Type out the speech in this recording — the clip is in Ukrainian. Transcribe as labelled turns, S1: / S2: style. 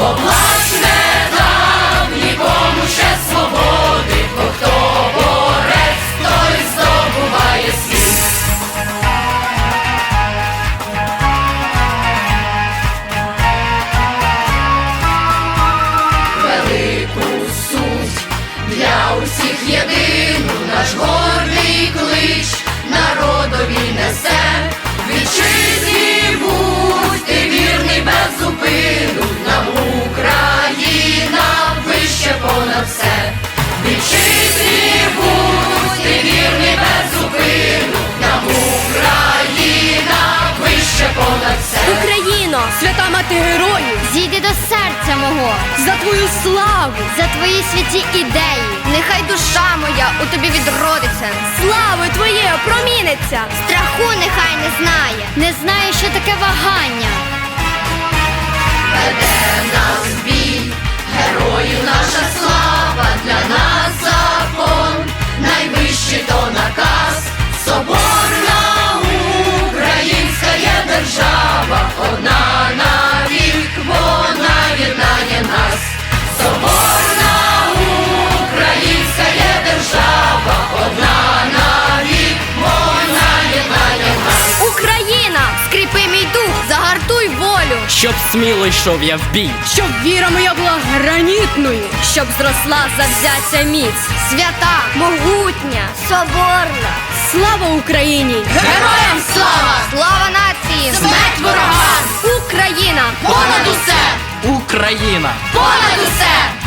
S1: бо плач нікому ще свободи, бо хто борець, той здобуває світ. велику суть для усіх єдину наш гордий клич народові несе
S2: серця мого,
S3: за твою славу,
S2: за твої святі ідеї. Нехай душа моя у тобі відродиться.
S3: славою твоє проміниться.
S2: Страху нехай не знає, не знає, що таке вагання.
S4: Щоб сміло йшов я в бій,
S3: Щоб віра моя була гранітною, щоб зросла завзяття міць.
S2: Свята, могутня, соборна.
S3: Слава Україні!
S1: Героям слава!
S2: Слава нації!
S1: Смерть ворогам!
S2: Україна!
S1: Понад усе!
S4: Україна!
S1: Понад усе!